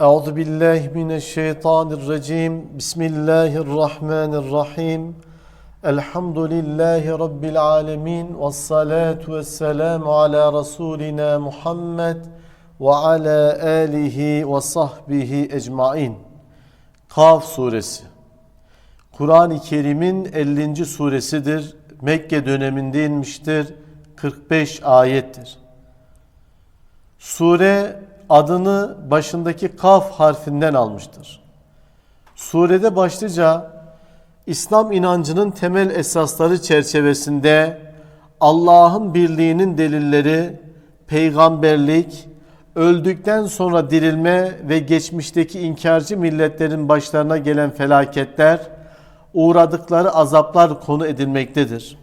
Euzu billahi mineşşeytanirracim. Bismillahirrahmanirrahim. Elhamdülillahi rabbil alamin ve salatu vesselamu ala rasulina Muhammed ve ala alihi ve sahbihi ecmaîn. Kaf suresi. Kur'an-ı Kerim'in 50. suresidir. Mekke döneminde inmiştir. 45 ayettir. Sure adını başındaki kaf harfinden almıştır. Surede başlıca İslam inancının temel esasları çerçevesinde Allah'ın birliğinin delilleri, peygamberlik, öldükten sonra dirilme ve geçmişteki inkarcı milletlerin başlarına gelen felaketler, uğradıkları azaplar konu edilmektedir.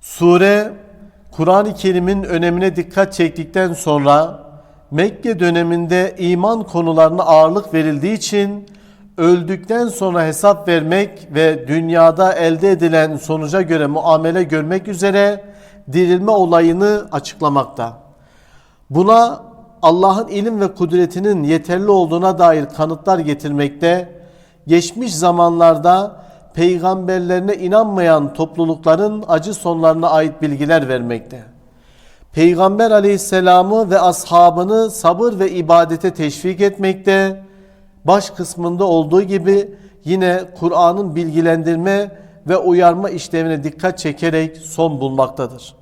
Sure Kur'an-ı Kerim'in önemine dikkat çektikten sonra Mekke döneminde iman konularına ağırlık verildiği için öldükten sonra hesap vermek ve dünyada elde edilen sonuca göre muamele görmek üzere dirilme olayını açıklamakta. Buna Allah'ın ilim ve kudretinin yeterli olduğuna dair kanıtlar getirmekte, geçmiş zamanlarda peygamberlerine inanmayan toplulukların acı sonlarına ait bilgiler vermekte. Peygamber aleyhisselamı ve ashabını sabır ve ibadete teşvik etmekte, baş kısmında olduğu gibi yine Kur'an'ın bilgilendirme ve uyarma işlevine dikkat çekerek son bulmaktadır.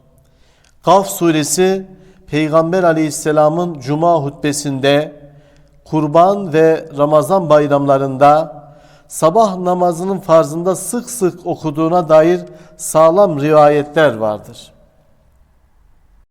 Kaf suresi Peygamber aleyhisselamın cuma hutbesinde, kurban ve Ramazan bayramlarında sabah namazının farzında sık sık okuduğuna dair sağlam rivayetler vardır.